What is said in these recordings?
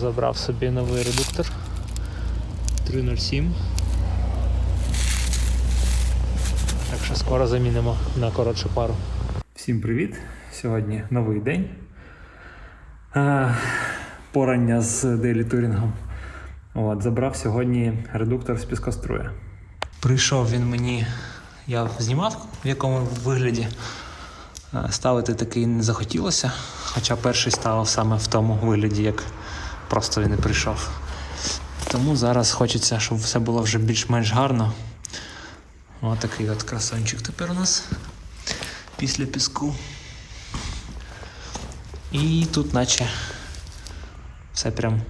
Забрав собі новий редуктор 307. Так що скоро замінимо на коротшу пару. Всім привіт! Сьогодні новий день. А, порання з дейлі турінгом. От, забрав сьогодні редуктор з піскоструя. Прийшов він мені, я знімав в якому вигляді. Е, Ставити такий не захотілося, хоча перший ставив саме в тому вигляді, як просто він і прийшов. Тому зараз хочеться, щоб все було вже більш-менш гарно. Ось такий от красончик тепер у нас після піску. І тут наче все прям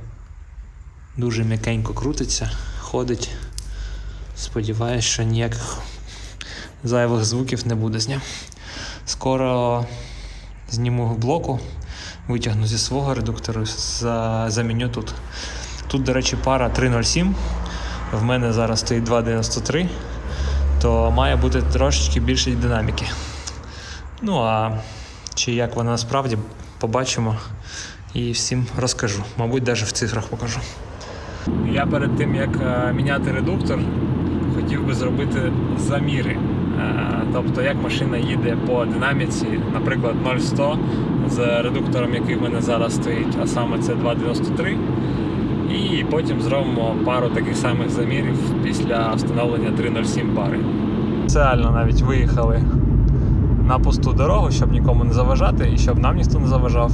дуже м'якенько крутиться, ходить. Сподіваюсь, що ніяких зайвих звуків не буде з ним. Скоро зніму блоку, витягну зі свого редуктору, за, заміню тут. Тут, до речі, пара 3.07. В мене зараз стоїть 2.93, то має бути трошечки більше динаміки. Ну а чи як вона насправді побачимо і всім розкажу. Мабуть, навіть в цифрах покажу. Я перед тим як е, міняти редуктор, хотів би зробити заміри. Е, Тобто, як машина їде по динаміці, наприклад, 0,100 з редуктором, який в мене зараз стоїть, а саме це 2,93. І потім зробимо пару таких самих замірів після встановлення 3.07 пари. Спеціально навіть виїхали на пусту дорогу, щоб нікому не заважати і щоб нам ніхто не заважав.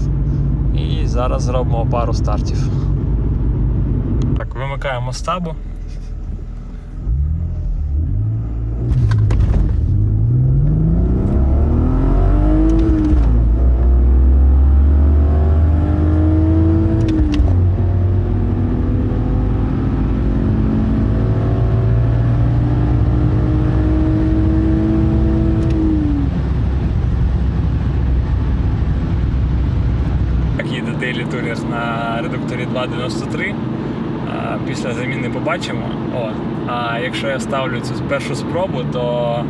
І зараз зробимо пару стартів. Так, вимикаємо стабу. Як їде Daily Tourer на редукторі 2.93. А, Після заміни побачимо. О, а якщо я ставлю цю першу спробу, то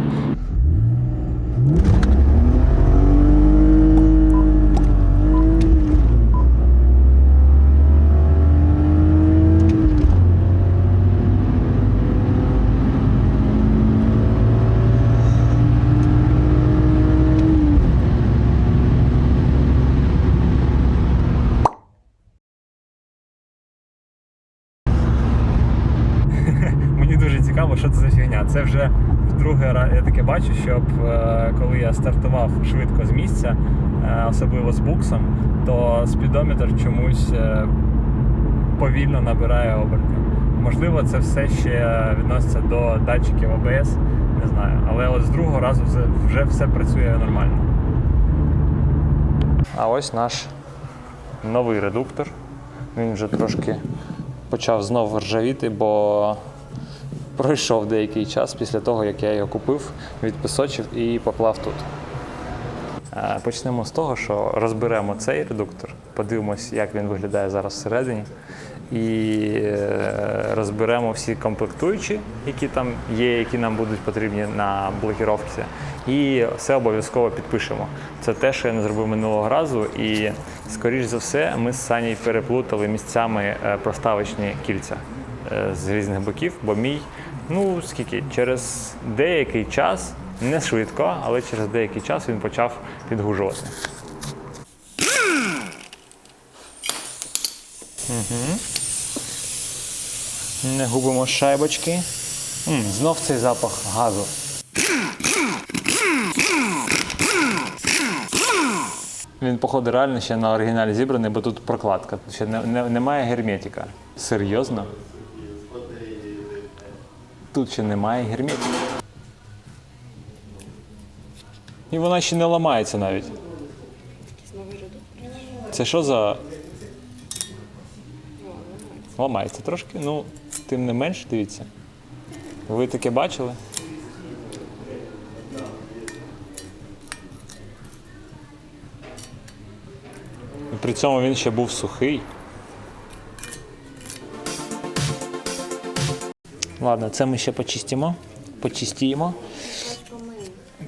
мені дуже цікаво, що це за фігня. Це вже вдруге я таке бачу, щоб е, коли я стартував швидко з місця, е, особливо з буксом, то спідометр чомусь е, повільно набирає оберти. Можливо, це все ще відноситься до датчиків ОБС, не знаю. Але от з другого разу вже все працює нормально. А ось наш новий редуктор. Він вже трошки почав знову ржавіти, бо пройшов деякий час після того, як я його купив, відписочив і поклав тут. Е, Почнемо з того, що розберемо цей редуктор, подивимось, як він виглядає зараз всередині, і е, розберемо всі комплектуючі, які там є, які нам будуть потрібні на блокіровці. І все обов'язково підпишемо. Це те, що я не зробив минулого разу, і скоріш за все, ми з Санєю переплутали місцями е, проставочні кільця з різних боків, бо мій, ну скільки, через деякий час, не швидко, але через деякий час він почав підгужувати. Угу. Не губимо шайбочки. м знов цей запах газу. Він, походу, реально ще на оригіналі зібраний, бо тут прокладка. Ще не, не- немає герметика. Серйозно? Тут ще немає герметика. І вона ще не ламається навіть. Це що за. Ламається трошки, ну, тим не менш, дивіться. Ви таке бачили? І при цьому він ще був сухий. Ладно, це ми ще почистимо. Почистімо.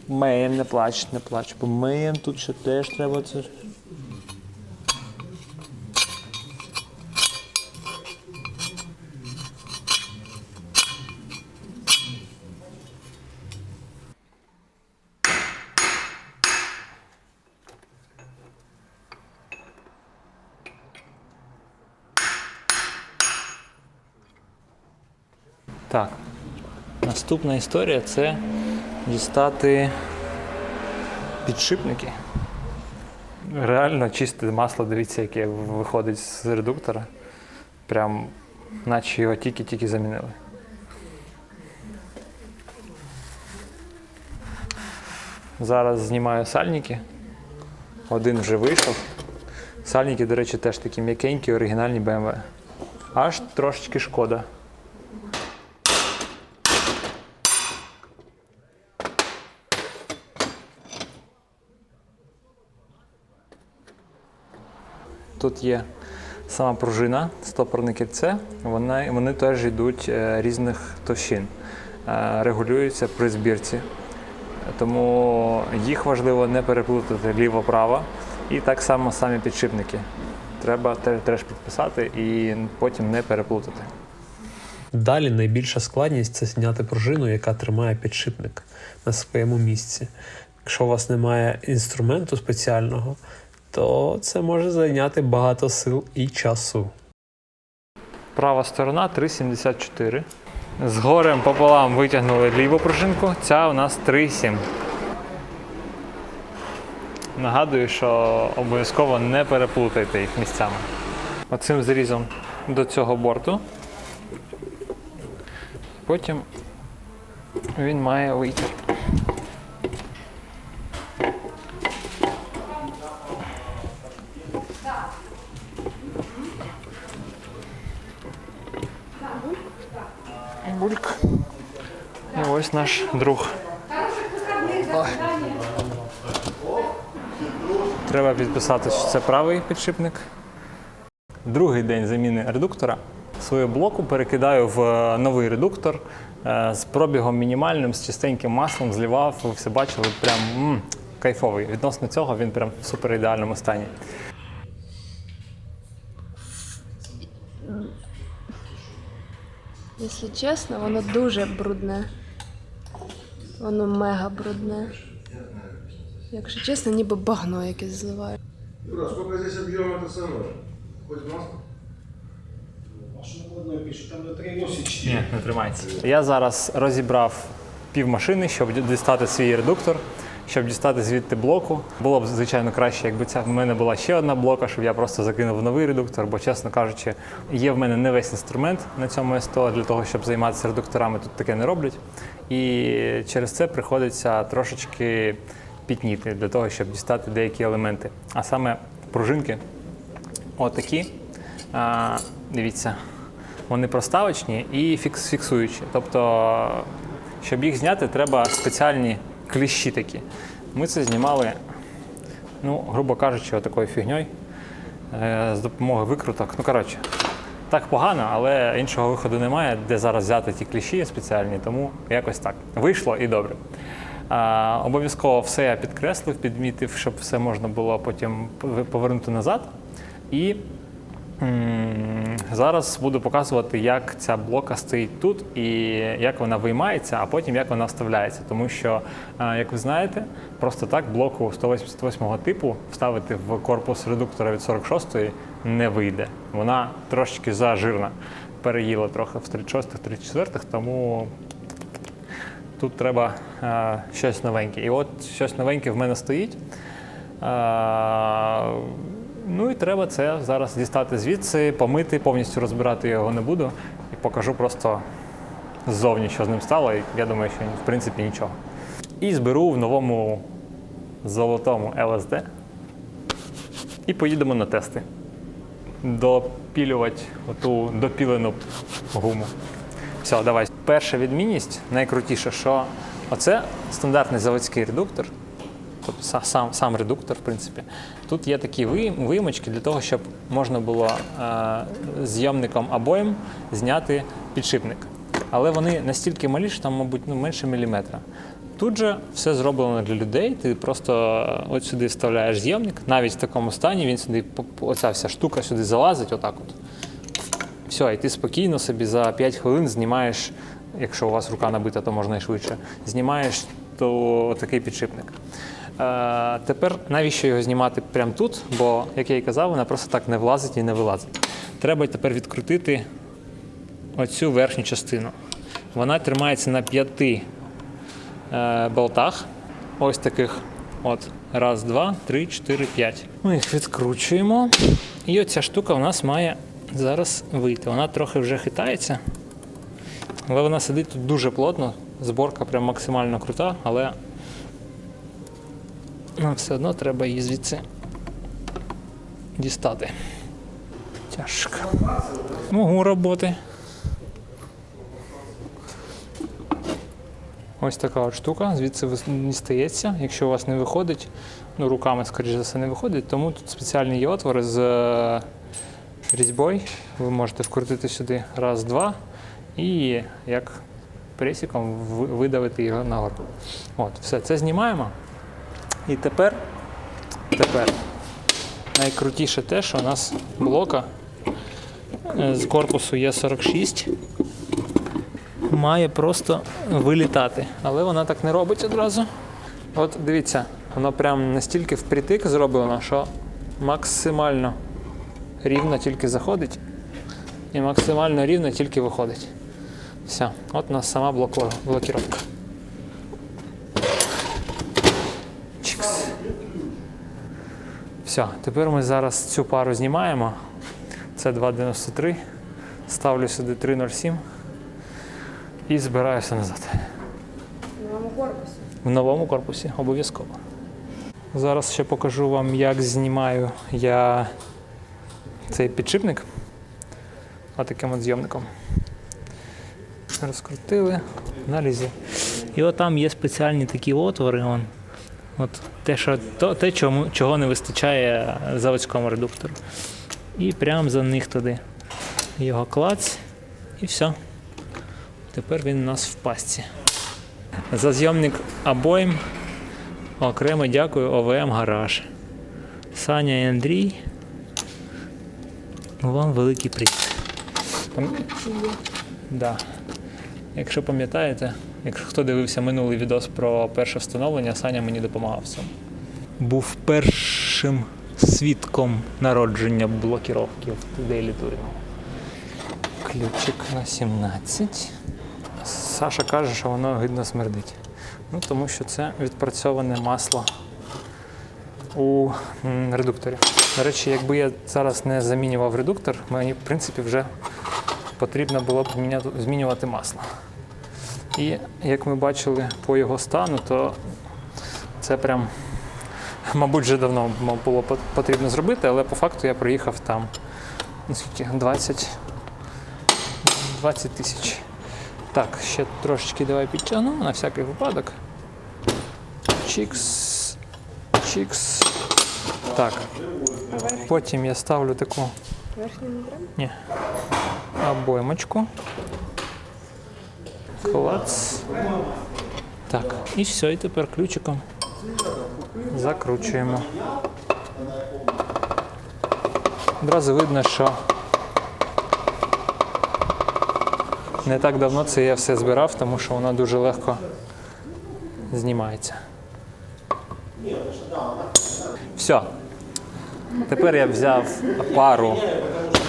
Миємо, не плач, не плач. Бо миєм тут ще теж треба це. Так. Наступна історія це дістати підшипники. Реально чисте масло, дивіться, яке виходить з редуктора. Прям наче його тільки-тільки замінили. Зараз знімаю сальники. Один вже вийшов. Сальники, до речі, теж такі м'якенькі, оригінальні BMW. Аж трошечки шкода. Тут є сама пружина, стопорне кільце. Вони, вони теж йдуть е, різних товщин, е, регулюються при збірці. Тому їх важливо не переплутати ліво-право. І так само самі підшипники. Треба теж підписати і потім не переплутати. Далі найбільша складність це зняти пружину, яка тримає підшипник на своєму місці. Якщо у вас немає інструменту спеціального, то це може зайняти багато сил і часу. Права сторона 3,74. З горем пополам витягнули ліву пружинку, ця у нас 3,7. Нагадую, що обов'язково не переплутайте їх місцями. Оцим зрізом до цього борту. Потім він має вийти. Бульк. І ось наш друг. Треба підписати, що це правий підшипник. Другий день заміни редуктора. Свою блоку перекидаю в е, новий редуктор е, з пробігом мінімальним, з чистеньким маслом, злівав, ви все бачили, прям м, кайфовий. Відносно цього він прям в супер ідеальному стані. Якщо чесно, воно дуже брудне. Воно мега брудне. Якщо чесно, ніби багно якесь зливає. Юра, сколько здесь объем это самое? Хоть 3,84. Ні, не тримається. Я зараз розібрав пів машини, щоб дістати свій редуктор, щоб дістати звідти блоку. Було б, звичайно, краще, якби ця в мене була ще одна блока, щоб я просто закинув новий редуктор, бо, чесно кажучи, є в мене не весь інструмент на цьому СТО для того, щоб займатися редукторами, тут таке не роблять. І через це приходиться трошечки пітніти для того, щоб дістати деякі елементи. А саме пружинки Отакі. А, дивіться, вони проставочні і фіксуючі. Тобто, щоб їх зняти, треба спеціальні кліщі такі. Ми це знімали, ну, грубо кажучи, отакою фігньою е, з допомогою викруток. Ну, коротше, так погано, але іншого виходу немає, де зараз взяти ті кліщі спеціальні, тому якось так. Вийшло і добре. Обов'язково все я підкреслив, підмітив, щоб все можна було потім повернути назад. І зараз буду показувати, як ця блока стоїть тут і як вона виймається, а потім як вона вставляється. Тому що, е, як ви знаєте, просто так блоку 188 типу вставити в корпус редуктора від 46-ї не вийде. Вона трошечки зажирна. Переїла трохи в 36-34, тому тут треба е, щось новеньке. І от щось новеньке в мене стоїть. Ну і треба це зараз дістати звідси, помити, повністю розбирати його не буду. І покажу просто ззовні, що з ним стало. І я думаю, що в принципі нічого. І зберу в новому золотому LSD. І поїдемо на тести. Допілювати оту допілену гуму. Все, давай. Перша відмінність, найкрутіше, що оце стандартний заводський редуктор. Тобто сам, сам редуктор, в принципі. Тут є такі ви- виїмочки для того, щоб можна було е, зйомником обоєм зняти підшипник. Але вони настільки малі, що там, мабуть, ну, менше міліметра. Тут же все зроблено для людей. Ти просто е, от сюди вставляєш зйомник, навіть в такому стані він сюди, оця вся штука сюди залазить, отак от. Все, і ти спокійно собі за 5 хвилин знімаєш, якщо у вас рука набита, то можна і швидше. Знімаєш то такий підшипник. Е, тепер навіщо його знімати прямо тут? Бо, як я і казав, вона просто так не влазить і не вилазить. Треба тепер відкрутити оцю верхню частину. Вона тримається на п'яти е, болтах. Ось таких. От. Раз, два, три, чотири, п'ять. Ми їх відкручуємо. І оця штука у нас має зараз вийти. Вона трохи вже хитається. Але вона сидить тут дуже плотно. Зборка прям максимально крута, але нам все одно треба її звідси дістати. Тяжко. Могу роботи. Ось така от штука, звідси дістається. Якщо у вас не виходить, ну руками, скоріш за все, не виходить, тому тут спеціальні є отвори з е, різьбою. Ви можете вкрутити сюди раз, два і як пресіком видавити його нагору. От, все, це знімаємо. І тепер, тепер найкрутіше те, що у нас блока е, з корпусу є 46 має просто вилітати. Але вона так не робить одразу. От дивіться, воно прям настільки впритик зроблено, що максимально рівно тільки заходить і максимально рівно тільки виходить. Все, от у нас сама блокіровка. Все, тепер ми зараз цю пару знімаємо. Це 2,93. Ставлю сюди 3,07 і збираюся назад. В новому корпусі. В новому корпусі обов'язково. Зараз ще покажу вам, як знімаю я цей підшипник отаким от зйомником. Розкрутили, налізли. І от там є спеціальні такі отвори. Вон. От те, що, то, те чому, чого не вистачає заводському редуктору. І прямо за них туди його клац, і все. Тепер він у нас в пастці. За зйомник обоїм окремо дякую ОВМ Гараж. Саня і Андрій. Вам великий привіт. Да. Якщо пам'ятаєте, якщо хто дивився минулий відос про перше встановлення, Саня мені допомагав цьому. Був першим свідком народження блокіровки в Daily Touring. Ключик на 17. Саша каже, що воно гидно смердить. Ну, тому що це відпрацьоване масло у редукторі. До речі, якби я зараз не замінював редуктор, мені в принципі вже потрібно було б змінювати масло. І як ми бачили по його стану, то це прям, мабуть, вже давно було потрібно зробити, але по факту я проїхав там ну, скільки, 20, 20 тисяч. Так, ще трошечки давай підтягну на всякий випадок. Чікс. Чікс. Так. Потім я ставлю таку треба? ні, обоймочку. Клац. Так, і все, і тепер ключиком закручуємо. Одразу видно, що не так давно це я все збирав, тому що воно дуже легко знімається. Все. Тепер я взяв пару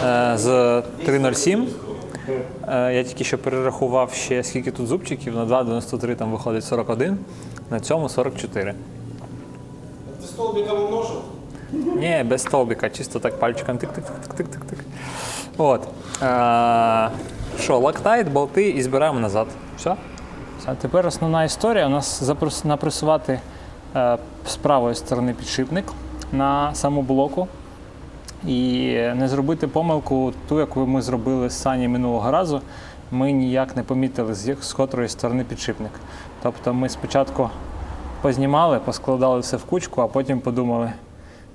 е, з 307. Е, я тільки що перерахував ще скільки тут зубчиків. На 2,93 там виходить 41, на цьому 44. Ты столбиком умножил? Ні, без столбика, чисто так пальчиком тик-тик-тик-тик-тик-тик. От. Е, Що, лактайт, болти і збираємо назад. Все? Все. Тепер основна історія. У нас запрос- напресувати е, з правої сторони підшипник на саму блоку. І не зробити помилку, ту, яку ми зробили з Сані минулого разу, ми ніяк не помітили, з, котрої сторони підшипник. Тобто ми спочатку познімали, поскладали все в кучку, а потім подумали,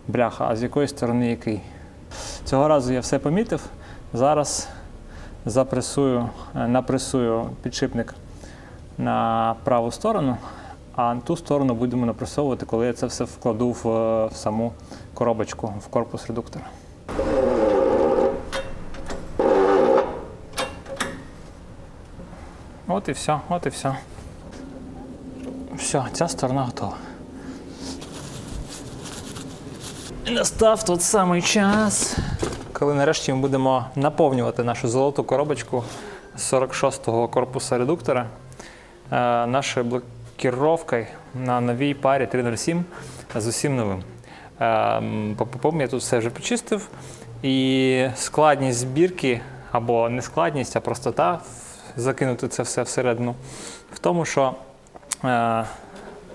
бляха, а з якої сторони який. Цього разу я все помітив. Зараз запресую, е, напресую підшипник на праву сторону, а ту сторону будемо напресовувати, коли я це все вкладу в, е, в саму коробочку, в корпус редуктора. От і все, от і все. Все, ця сторона готова. Настав тот самий час, коли нарешті ми будемо наповнювати нашу золоту коробочку 46-го корпуса редуктора е, блокіровкою на новій парі 307 з усім новим. Е, м, По ППОМ я тут все вже почистив. І складність збірки, або не складність, а простота закинути це все всередину, в тому, що е,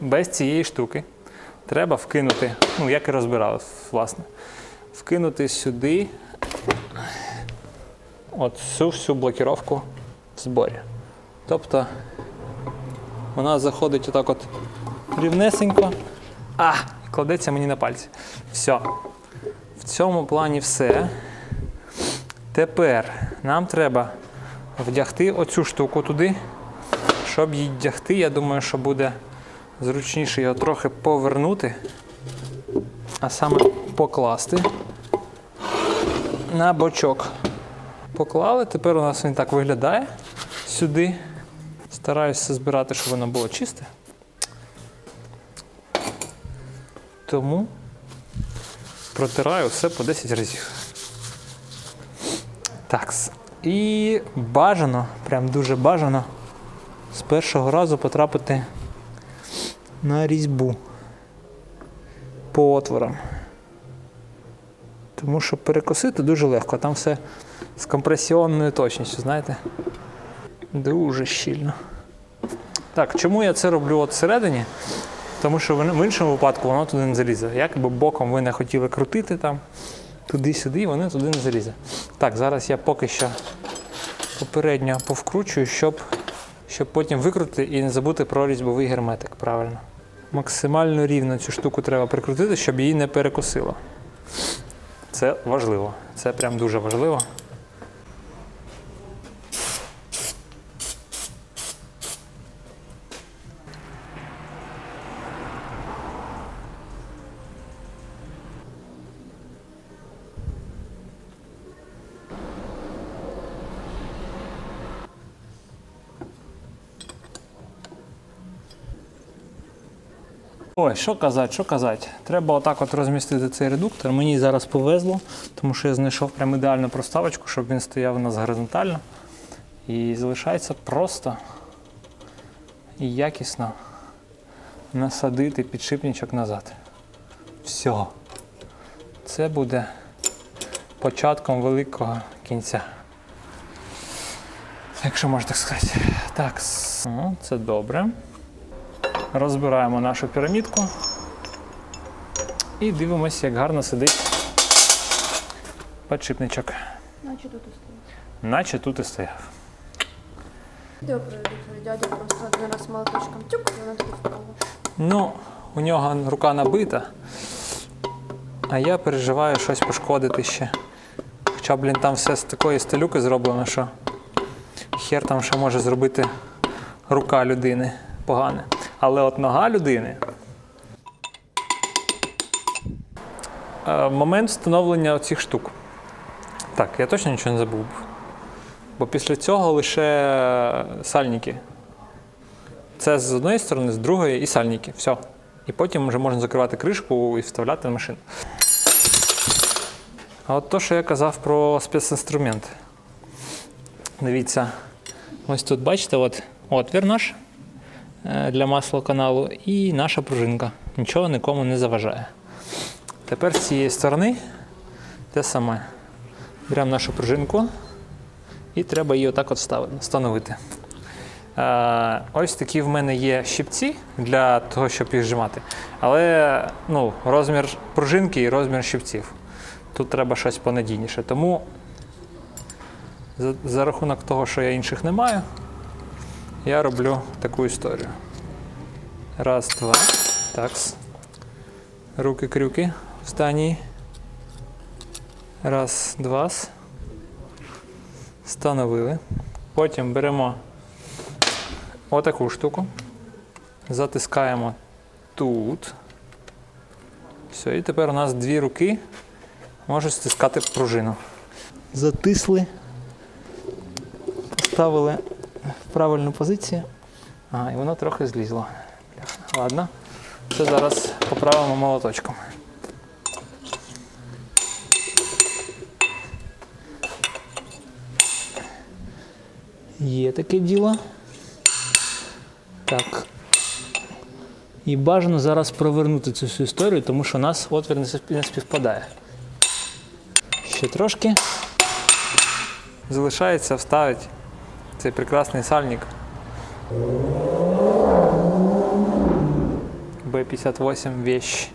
без цієї штуки треба вкинути, ну як і розбирали, власне, вкинути сюди от цю всю блокіровку в зборі. Тобто вона заходить отак от рівнесенько, а, кладеться мені на пальці. Все. В цьому плані все. Тепер нам треба вдягти оцю штуку туди. Щоб її вдягти, я думаю, що буде зручніше його трохи повернути, а саме покласти на бочок. Поклали, тепер у нас він так виглядає сюди. Стараюся збирати, щоб воно було чисте. Тому протираю все по 10 разів. Так. І бажано, прям дуже бажано, з першого разу потрапити на різьбу по отворам. Тому що перекосити дуже легко, там все з компресіонною точністю, знаєте? Дуже щільно. Так, чому я це роблю от всередині? Тому що в іншому випадку воно туди не залізе. Якби боком ви не хотіли крутити там туди-сюди, воно туди не залізе. Так, зараз я поки що попередньо повкручую, щоб, щоб потім викрутити і не забути про різьбовий герметик. Правильно. Максимально рівно цю штуку треба прикрутити, щоб її не перекосило. Це важливо. Це прям дуже важливо. Ой, що казати, що казати. Треба отак от розмістити цей редуктор. Мені зараз повезло, тому що я знайшов прям ідеальну проставочку, щоб він стояв у нас горизонтально. І залишається просто і якісно насадити підшипничок назад. Все. Це буде початком великого кінця. Якщо можна так сказати. Так, ну, це добре. Розбираємо нашу пірамідку і дивимося, як гарно сидить підшипничок. Наче тут і стоїть. Наче тут і стояв. Добре, дядя просто один раз молоточком тюк, і воно таки впало. Ну, у нього рука набита, а я переживаю щось пошкодити ще. Хоча, блін, там все з такої сталюки зроблено, що хер там ще може зробити рука людини погане. Але от нога людини. Е, Момент встановлення цих штук. Так, я точно нічого не забув. Бо після цього лише сальники. Це з одної сторони, з другої і сальники. Все. І потім вже можна закривати кришку і вставляти на машину. А от то, що я казав про спецінструмент. Дивіться, ось тут бачите, от отвір наш е, для маслоканалу і наша пружинка. Нічого нікому не заважає. Тепер з цієї сторони те саме. Беремо нашу пружинку і треба її отак от встановити. Е, Ось такі в мене є щипці для того, щоб їх зжимати. Але ну, розмір пружинки і розмір щипців. Тут треба щось понадійніше. Тому за, за рахунок того, що я інших не маю, я роблю таку історію. Раз, два. Такс. Руки-крюки в стані. Раз, два. Встановили. Потім беремо отаку штуку. Затискаємо тут. Все, і тепер у нас дві руки можуть стискати пружину. Затисли, поставили в правильну позицію. А, і воно трохи злізло. Ладно. Це зараз поправимо молоточком. Є таке діло. Так. І бажано зараз провернути цю всю історію, тому що у нас отвір не співпадає. Ще трошки. Залишається вставити цей прекрасний сальник. Б-58 вещь.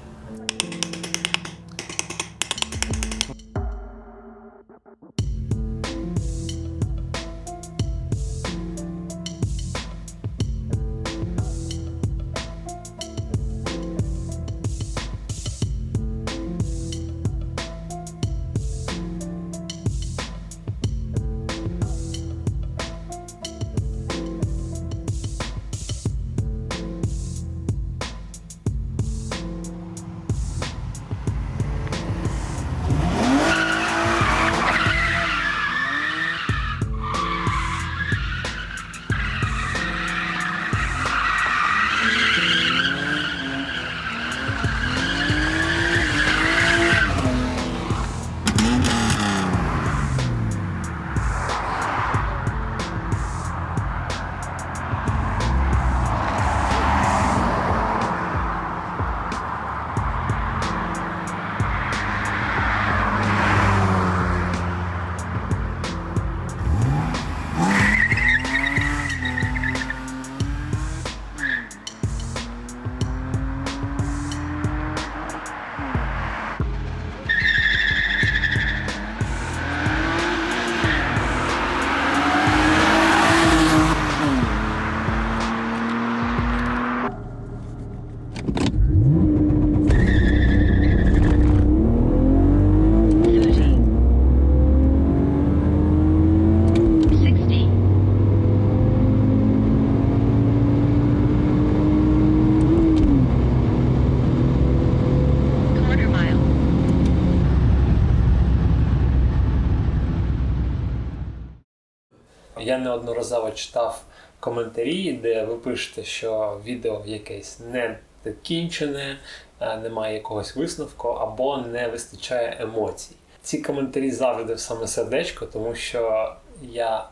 Неодноразово читав коментарі, де ви пишете, що відео якесь не закінчене, е, немає якогось висновку або не вистачає емоцій. Ці коментарі завжди в саме сердечко, тому що я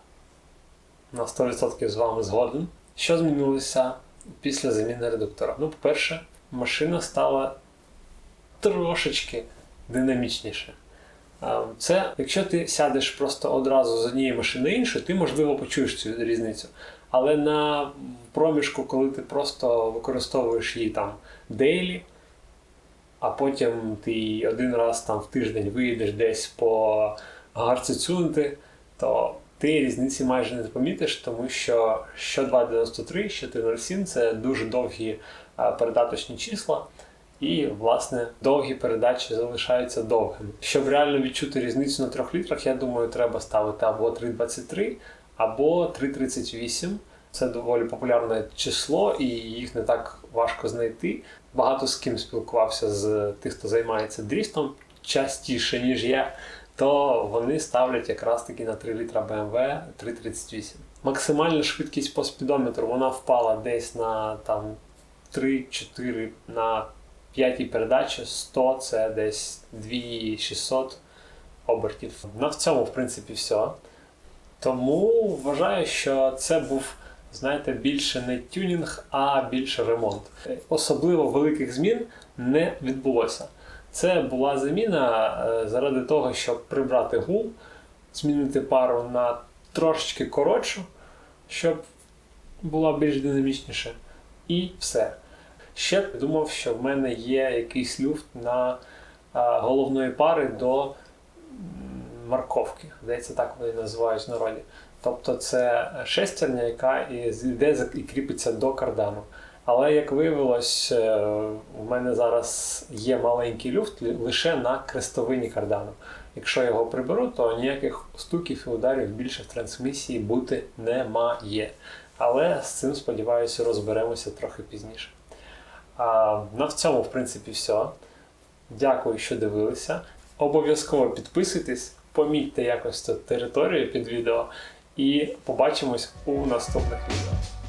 на 100% з вами згоден. Що змінилося після заміни редуктора? Ну, по-перше, машина стала трошечки динамічніше. Це, якщо ти сядеш просто одразу з однієї машини іншу, ти можливо почуєш цю різницю. Але на проміжку, коли ти просто використовуєш її там дейлі, а потім ти один раз там в тиждень виїдеш десь по гарці цюнти, то ти різниці майже не помітиш, тому що що 293, що 307 це дуже довгі передаточні числа. І, власне, довгі передачі залишаються довгими. Щоб реально відчути різницю на 3 літрах, я думаю, треба ставити або 3,23, або 3,38. Це доволі популярне число, і їх не так важко знайти. Багато з ким спілкувався з тих, хто займається дрістом частіше, ніж я, то вони ставлять якраз таки на 3 літра BMW 3,38. Максимальна швидкість по спідометру вона впала десь на там 3-4 на п'ятій передачі 100 це десь 2600 обертів. На в цьому, в принципі, все. Тому вважаю, що це був, знаєте, більше не тюнінг, а більше ремонт. Особливо великих змін не відбулося. Це була заміна е, заради того, щоб прибрати гул, змінити пару на трошечки коротшу, щоб була більш динамічніше. І все. Ще думав, що в мене є якийсь люфт на головної пари до м, марковки. Здається, так вони називають в народі. Тобто це шестерня, яка йде і кріпиться до кардану. Але як виявилось, е, у мене зараз є маленький люфт лише на крестовині кардану. Якщо його приберу, то ніяких стуків і ударів більше в трансмісії бути немає. Але з цим, сподіваюся, розберемося трохи пізніше. На в цьому, в принципі, все. Дякую, що дивилися. Обов'язково підписуйтесь, помітьте якось тут територію під відео, і побачимось у наступних відео.